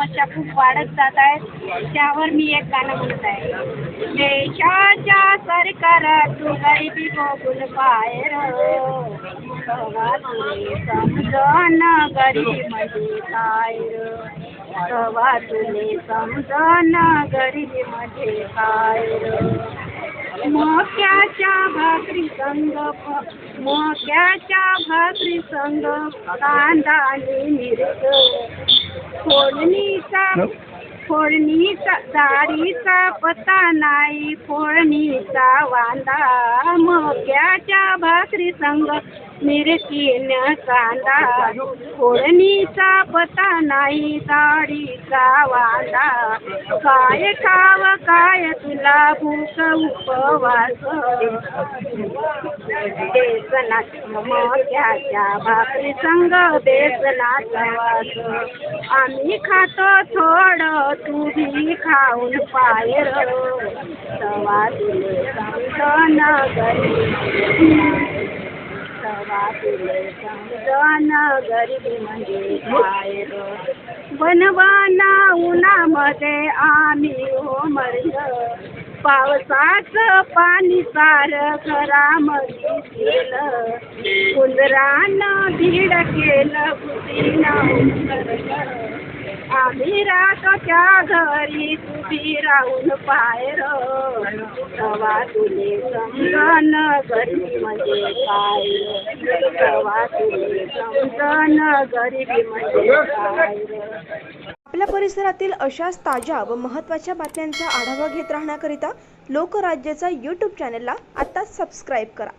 समस्या खूप वाढत जात आहेत त्यावर मी एक गाणं म्हणत आहे. देशाच्या सरकारातून गरिबी बघून बाहेर हो. समजन गरीब म्हणजे काय र. तुले समजन गरीब म्हणजे काय हो. मोक्याच्या मक्याच्या भाकरी संग मोक्याच्या मक्याच्या भाकरी संग कांदा आणि मिरच. फोडणीचा फोडणीचा डाळीचा पत्ता नाही फोडणीचा वांदा मक्याच्या भाकरी संग मिरची कांदा फोडणीचा पत्ता नाही डाळीचा वांदा काय खाव काय तुला भूक उपवास? बेसनात मक्याच्या भाकरी संग बेसनाचा वास. आम्ही खातो थोडं तू खाऊन पायर. तवा तुले समजन गरीब तवा तुले समजन म्हणजे बनवाना उन्हामध्ये आम्ही हो मरलं पावसाचं पाणी सार घरामध्ये गेलं. कुंदरानं भीड केलं त्या घरी तुझी राहून पायर. तवा तुले समजन गरीबी म्हणजे काय? तवा तुले समजन गरीबी म्हणजे काय? आपल्या परिसरातील अशाच ताज्या व महत्त्वाच्या बातम्यांचा आढावा घेत राहण्याकरिता लोकराज्याचा यूट्यूब चॅनलला आत्ताच सबस्क्राईब करा.